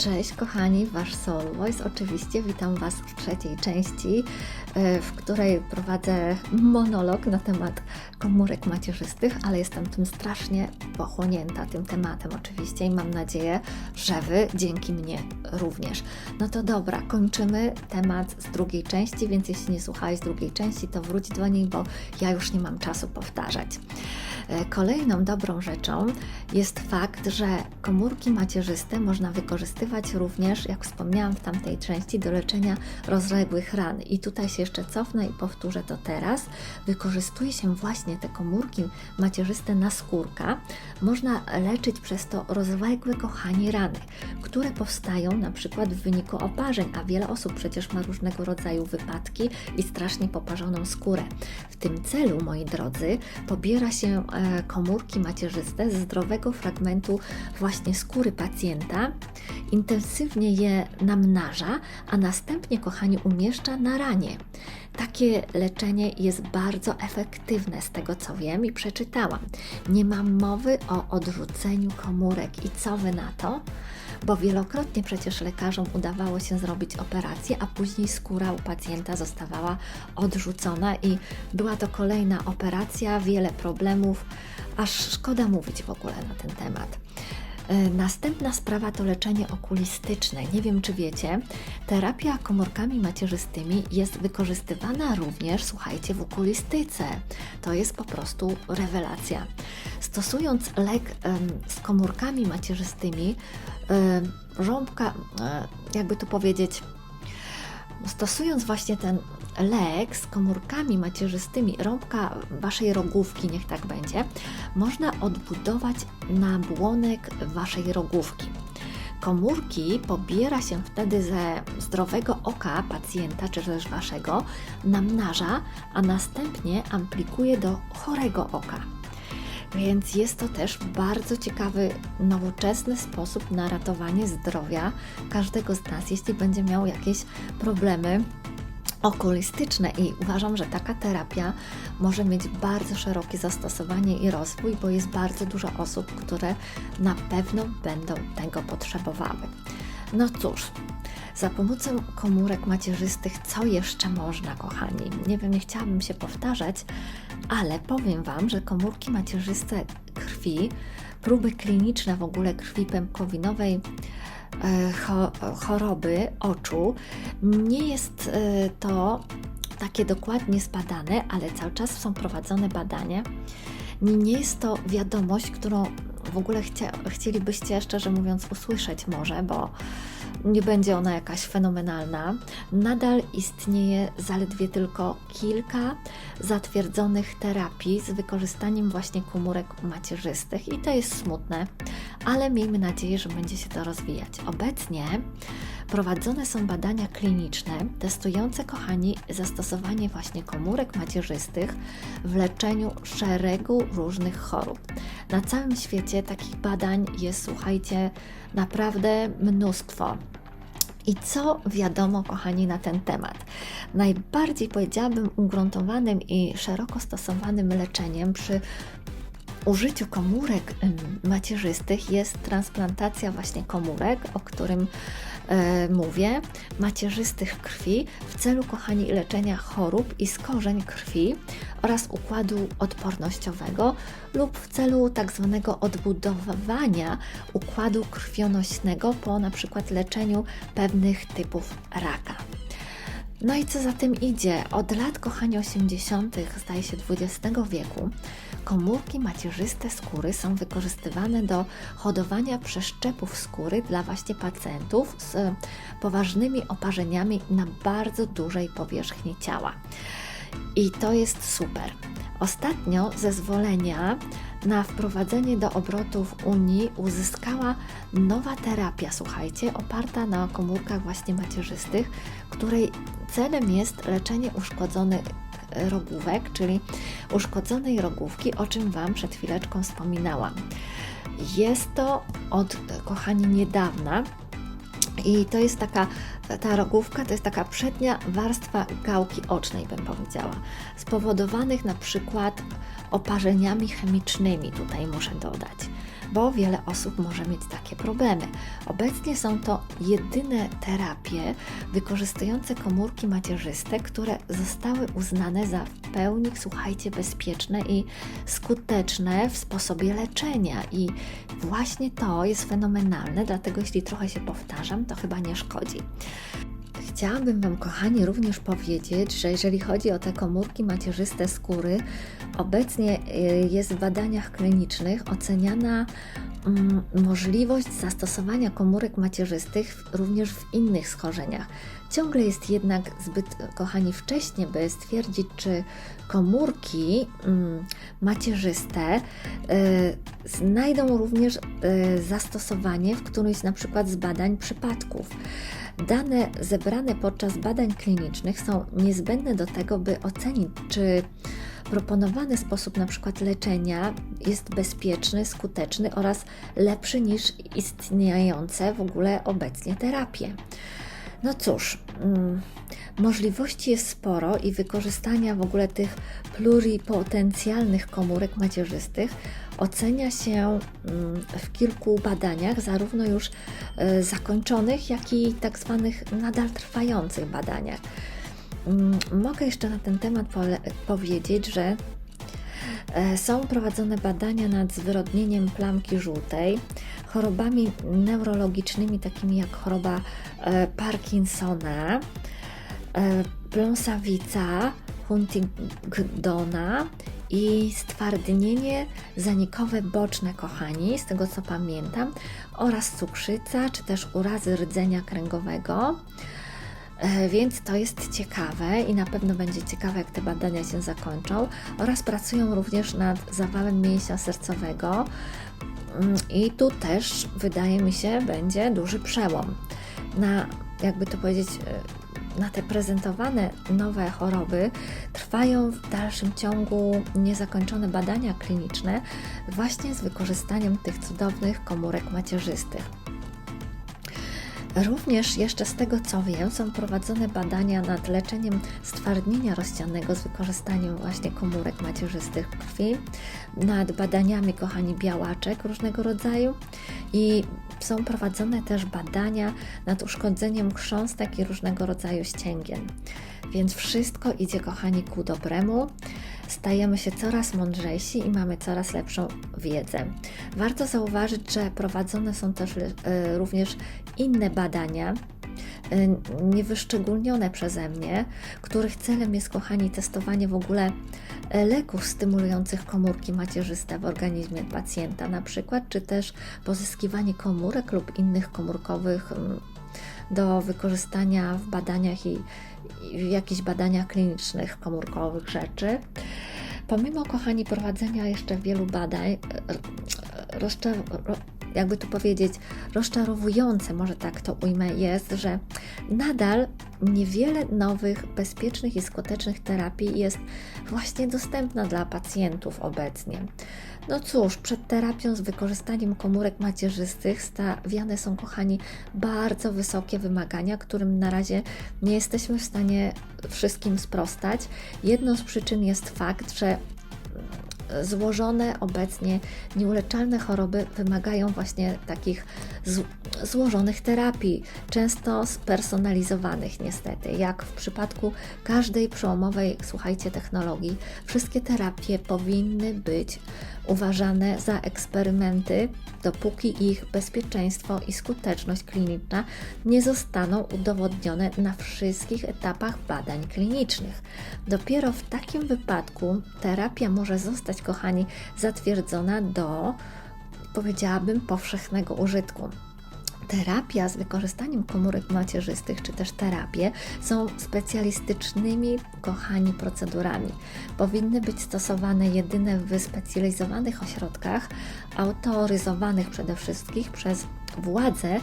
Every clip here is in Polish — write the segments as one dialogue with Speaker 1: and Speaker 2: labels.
Speaker 1: Cześć kochani, Wasz Soul Voice. Oczywiście witam Was w trzeciej części, e, w której prowadzę monolog na temat komórek macierzystych, ale jestem tym strasznie pochłonięta tym tematem oczywiście i mam nadzieję, że Wy dzięki mnie również. No to dobra, kończymy temat z drugiej części, więc jeśli nie słuchałeś drugiej części, to wróć do niej, bo ja już nie mam czasu powtarzać. E, kolejną dobrą rzeczą jest fakt, że komórki macierzyste można wykorzystywać również, jak wspomniałam w tamtej części, do leczenia rozległych ran. I tutaj się jeszcze cofnę i powtórzę to teraz. Wykorzystuje się właśnie te komórki macierzyste na skórka. Można leczyć przez to rozległe kochanie rany, które powstają na przykład w wyniku oparzeń, a wiele osób przecież ma różnego rodzaju wypadki i strasznie poparzoną skórę. W tym celu, moi drodzy, pobiera się e, komórki macierzyste ze zdrowego fragmentu właśnie skóry pacjenta, intensywnie je namnaża, a następnie, kochani, umieszcza na ranie. Takie leczenie jest bardzo efektywne, z tego co wiem i przeczytałam. Nie mam mowy o odrzuceniu komórek. I co wy na to? Bo wielokrotnie przecież lekarzom udawało się zrobić operację, a później skóra u pacjenta zostawała odrzucona i była to kolejna operacja, wiele problemów, aż szkoda mówić w ogóle na ten temat. E, Następna sprawa to leczenie okulistyczne. Nie wiem, czy wiecie, terapia komórkami macierzystymi jest wykorzystywana również, słuchajcie, w okulistyce. To jest po prostu rewelacja. Stosując lek z komórkami macierzystymi, em, rąbka, e, jakby tu powiedzieć, stosując właśnie ten lek z komórkami macierzystymi, rąbka waszej rogówki, niech tak będzie, można odbudować nabłonek waszej rogówki. Komórki pobiera się wtedy ze zdrowego oka pacjenta, czy też waszego, namnaża, a następnie aplikuje do chorego oka. Więc jest to też bardzo ciekawy, nowoczesny sposób na ratowanie zdrowia każdego z nas, jeśli będzie miał jakieś problemy okulistyczne i uważam, że taka terapia może mieć bardzo szerokie zastosowanie i rozwój, bo jest bardzo dużo osób, które na pewno będą tego potrzebowały. No cóż, za pomocą komórek macierzystych, co jeszcze można, kochani? Nie wiem, nie chciałabym się powtarzać, ale powiem Wam, że komórki macierzyste krwi, próby kliniczne w ogóle krwi pępkowinowej, e, cho, choroby oczu, nie jest e, to takie dokładnie zbadane, ale cały czas są prowadzone badania. Nie jest to wiadomość, którą w ogóle chcia, chcielibyście, szczerze mówiąc, usłyszeć może, bo nie będzie ona jakaś fenomenalna. Nadal istnieje zaledwie tylko kilka zatwierdzonych terapii z wykorzystaniem właśnie komórek macierzystych i to jest smutne, ale miejmy nadzieję, że będzie się to rozwijać. Obecnie prowadzone są badania kliniczne testujące, kochani, zastosowanie właśnie komórek macierzystych w leczeniu szeregu różnych chorób. Na całym świecie takich badań jest, słuchajcie, naprawdę mnóstwo. I co wiadomo, kochani, na ten temat? Najbardziej powiedziałabym ugruntowanym i szeroko stosowanym leczeniem przy użyciu komórek macierzystych jest transplantacja właśnie komórek, o którym e, mówię, macierzystych krwi w celu, kochani, leczenia chorób i skorzeń krwi oraz układu odpornościowego lub w celu tak zwanego odbudowywania układu krwionośnego po na przykład leczeniu pewnych typów raka. No i co za tym idzie? Od lat, kochani, 80., zdaje się XX wieku, komórki macierzyste skóry są wykorzystywane do hodowania przeszczepów skóry dla właśnie pacjentów z poważnymi oparzeniami na bardzo dużej powierzchni ciała. I to jest super. Ostatnio zezwolenia na wprowadzenie do obrotu w Unii uzyskała nowa terapia, słuchajcie, oparta na komórkach właśnie macierzystych, której celem jest leczenie uszkodzonych rogówek, czyli uszkodzonej rogówki, o czym Wam przed chwileczką wspominałam. Jest to od, kochani, niedawna i to jest taka, ta rogówka to jest taka przednia warstwa gałki ocznej, bym powiedziała, spowodowanych na przykład oparzeniami chemicznymi, tutaj muszę dodać. Bo wiele osób może mieć takie problemy. Obecnie są to jedyne terapie wykorzystujące komórki macierzyste, które zostały uznane za w pełni, słuchajcie, bezpieczne i skuteczne w sposobie leczenia. I właśnie to jest fenomenalne, dlatego jeśli trochę się powtarzam, to chyba nie szkodzi. Chciałabym Wam, kochani, również powiedzieć, że jeżeli chodzi o te komórki macierzyste skóry, obecnie y, jest w badaniach klinicznych oceniana możliwość zastosowania komórek macierzystych również w innych schorzeniach. Ciągle jest jednak zbyt, kochani, wcześnie, by stwierdzić, czy komórki mm, macierzyste y, znajdą również y, zastosowanie w którymś na przykład z badań przypadków. Dane zebrane podczas badań klinicznych są niezbędne do tego, by ocenić, czy proponowany sposób na przykład leczenia jest bezpieczny, skuteczny oraz lepszy niż istniejące w ogóle obecnie terapie. No cóż, mm, możliwości jest sporo i wykorzystania w ogóle tych pluripotencjalnych komórek macierzystych ocenia się mm, w kilku badaniach, zarówno już e, zakończonych, jak i tak zwanych nadal trwających badaniach. Mm, mogę jeszcze na ten temat powiedzieć, że e, są prowadzone badania nad zwyrodnieniem plamki żółtej, chorobami neurologicznymi, takimi jak choroba e, Parkinsona, pląsawica, Huntingdona i stwardnienie zanikowe boczne, kochani, z tego co pamiętam, oraz cukrzyca, czy też urazy rdzenia kręgowego. E, więc to jest ciekawe i na pewno będzie ciekawe, jak te badania się zakończą. Oraz pracują również nad zawałem mięśnia sercowego. Mm, I tu też, wydaje mi się, będzie duży przełom. Na, jakby to powiedzieć, e, na te prezentowane nowe choroby trwają w dalszym ciągu niezakończone badania kliniczne właśnie z wykorzystaniem tych cudownych komórek macierzystych. Również jeszcze z tego co wiem, są prowadzone badania nad leczeniem stwardnienia rozsianego z wykorzystaniem właśnie komórek macierzystych krwi, nad badaniami, kochani, białaczek różnego rodzaju i są prowadzone też badania nad uszkodzeniem chrząstek i różnego rodzaju ścięgien. Więc wszystko idzie, kochani, ku dobremu. Stajemy się coraz mądrzejsi i mamy coraz lepszą wiedzę. Warto zauważyć, że prowadzone są też y, również inne badania, y, niewyszczególnione przeze mnie, których celem jest, kochani, testowanie w ogóle y, leków stymulujących komórki macierzyste w organizmie pacjenta, na przykład, czy też pozyskiwanie komórek lub innych komórkowych mm, do wykorzystania w badaniach i, w jakichś badaniach klinicznych komórkowych rzeczy. Pomimo, kochani, prowadzenia jeszcze wielu badań, rozczar jakby tu powiedzieć, rozczarowujące, może tak to ujmę, jest, że nadal niewiele nowych, bezpiecznych i skutecznych terapii jest właśnie dostępna dla pacjentów obecnie. No cóż, przed terapią z wykorzystaniem komórek macierzystych stawiane są, kochani, bardzo wysokie wymagania, którym na razie nie jesteśmy w stanie wszystkim sprostać. Jedną z przyczyn jest fakt, że złożone obecnie nieuleczalne choroby wymagają właśnie takich złożonych terapii, często spersonalizowanych niestety. Jak w przypadku każdej przełomowej, słuchajcie, technologii, wszystkie terapie powinny być uważane za eksperymenty, dopóki ich bezpieczeństwo i skuteczność kliniczna nie zostaną udowodnione na wszystkich etapach badań klinicznych. Dopiero w takim wypadku terapia może zostać, kochani, zatwierdzona do, powiedziałabym, powszechnego użytku terapia z wykorzystaniem komórek macierzystych, czy też terapie, są specjalistycznymi, kochani, procedurami. Powinny być stosowane jedynie w wyspecjalizowanych ośrodkach, autoryzowanych przede wszystkim przez władze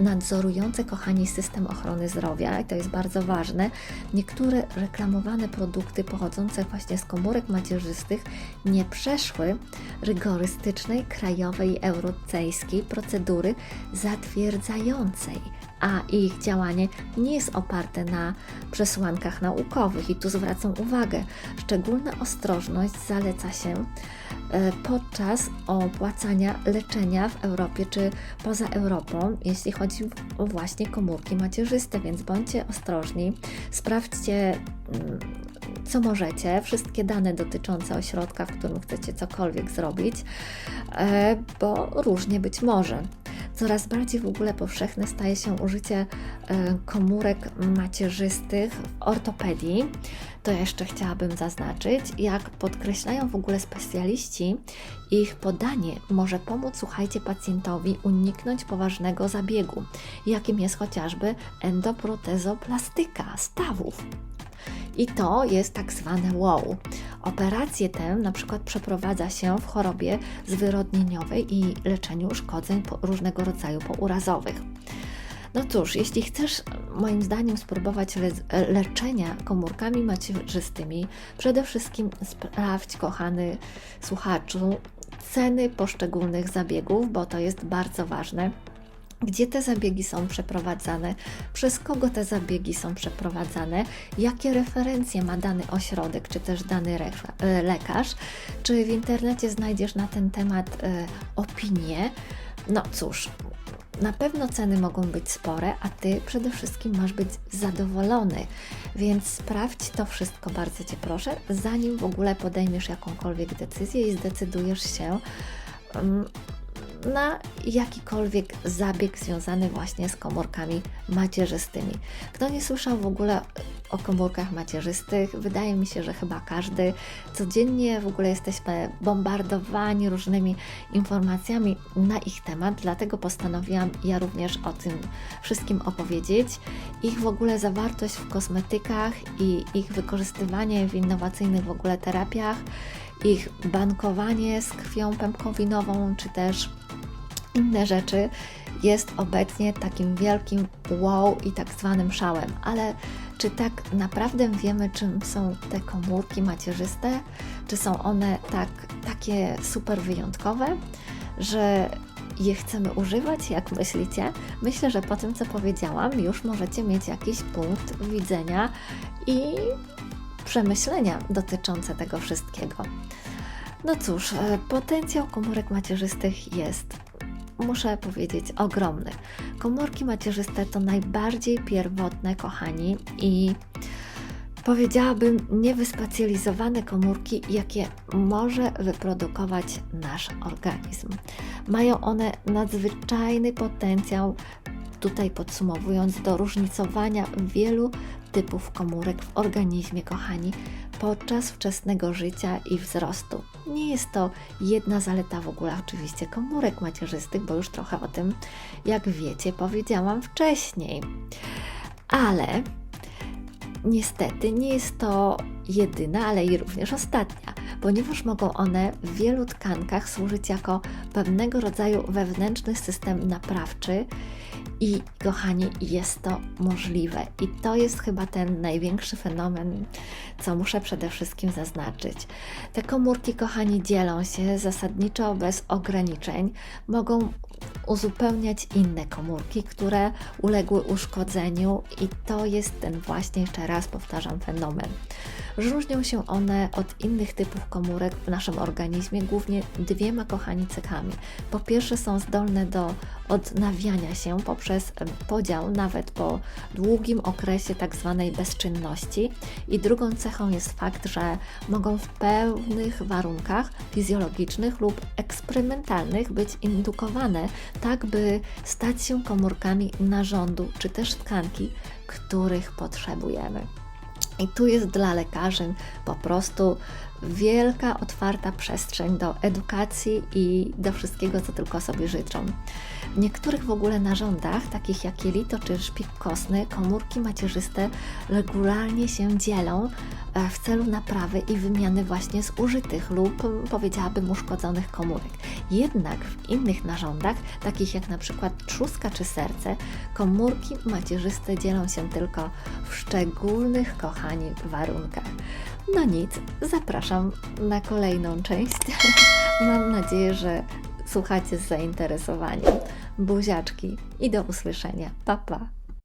Speaker 1: nadzorujące, kochani, system ochrony zdrowia, i to jest bardzo ważne, niektóre reklamowane produkty pochodzące właśnie z komórek macierzystych nie przeszły rygorystycznej krajowej europejskiej procedury zatwierdzającej a ich działanie nie jest oparte na przesłankach naukowych. I tu zwracam uwagę, szczególna ostrożność zaleca się e, podczas opłacania leczenia w Europie czy poza Europą, jeśli chodzi o właśnie komórki macierzyste, więc bądźcie ostrożni, sprawdźcie mm, co możecie, wszystkie dane dotyczące ośrodka, w którym chcecie cokolwiek zrobić, e, bo różnie być może. Coraz bardziej w ogóle powszechne staje się użycie e, komórek macierzystych w ortopedii. To jeszcze chciałabym zaznaczyć, jak podkreślają w ogóle specjaliści, ich podanie może pomóc, słuchajcie, pacjentowi uniknąć poważnego zabiegu, jakim jest chociażby endoprotezoplastyka stawów. I to jest tak zwane wow. Operację tę na przykład przeprowadza się w chorobie zwyrodnieniowej i leczeniu uszkodzeń różnego rodzaju pourazowych. No cóż, jeśli chcesz, moim zdaniem, spróbować le leczenia komórkami macierzystymi, przede wszystkim sprawdź, kochany słuchaczu, ceny poszczególnych zabiegów, bo to jest bardzo ważne gdzie te zabiegi są przeprowadzane, przez kogo te zabiegi są przeprowadzane, jakie referencje ma dany ośrodek, czy też dany e, lekarz, czy w internecie znajdziesz na ten temat e, opinie. No cóż, na pewno ceny mogą być spore, a Ty przede wszystkim masz być zadowolony, więc sprawdź to wszystko, bardzo Cię proszę, zanim w ogóle podejmiesz jakąkolwiek decyzję i zdecydujesz się um, na jakikolwiek zabieg związany właśnie z komórkami macierzystymi. Kto nie słyszał w ogóle o komórkach macierzystych, wydaje mi się, że chyba każdy. Codziennie w ogóle jesteśmy bombardowani różnymi informacjami na ich temat, dlatego postanowiłam ja również o tym wszystkim opowiedzieć. Ich w ogóle zawartość w kosmetykach i ich wykorzystywanie w innowacyjnych w ogóle terapiach ich bankowanie z krwią pępkowinową, czy też inne rzeczy jest obecnie takim wielkim wow i tak zwanym szałem. Ale czy tak naprawdę wiemy, czym są te komórki macierzyste? Czy są one tak, takie super wyjątkowe, że je chcemy używać? Jak myślicie? Myślę, że po tym, co powiedziałam, już możecie mieć jakiś punkt widzenia i przemyślenia dotyczące tego wszystkiego. No cóż, e, potencjał komórek macierzystych jest, muszę powiedzieć, ogromny. Komórki macierzyste to najbardziej pierwotne, kochani, i powiedziałabym niewyspecjalizowane komórki, jakie może wyprodukować nasz organizm. Mają one nadzwyczajny potencjał tutaj podsumowując, do różnicowania wielu typów komórek w organizmie, kochani, podczas wczesnego życia i wzrostu. Nie jest to jedna zaleta w ogóle oczywiście komórek macierzystych, bo już trochę o tym, jak wiecie, powiedziałam wcześniej. Ale niestety nie jest to jedyna, ale i również ostatnia, ponieważ mogą one w wielu tkankach służyć jako pewnego rodzaju wewnętrzny system naprawczy i kochani, jest to możliwe. I to jest chyba ten największy fenomen, co muszę przede wszystkim zaznaczyć. Te komórki, kochani, dzielą się zasadniczo bez ograniczeń. Mogą uzupełniać inne komórki, które uległy uszkodzeniu, i to jest ten właśnie, jeszcze raz powtarzam, fenomen. Różnią się one od innych typów komórek w naszym organizmie głównie dwiema kochani cechami. Po pierwsze, są zdolne do odnawiania się poprzez podział nawet po długim okresie tak zwanej bezczynności. I drugą cechą jest fakt, że mogą w pewnych warunkach fizjologicznych lub eksperymentalnych być indukowane, tak by stać się komórkami narządu czy też tkanki, których potrzebujemy. I tu jest dla lekarzy po prostu wielka, otwarta przestrzeń do edukacji i do wszystkiego, co tylko sobie życzą. W niektórych w ogóle narządach, takich jak jelito czy szpik kostny, komórki macierzyste regularnie się dzielą e, w celu naprawy i wymiany właśnie zużytych lub powiedziałabym uszkodzonych komórek. Jednak w innych narządach, takich jak na przykład trzustka czy serce, komórki macierzyste dzielą się tylko w szczególnych, kochani, warunkach. No nic, zapraszam na kolejną część. Mam nadzieję, że słuchacie z zainteresowaniem. Buziaczki i do usłyszenia. Pa, pa.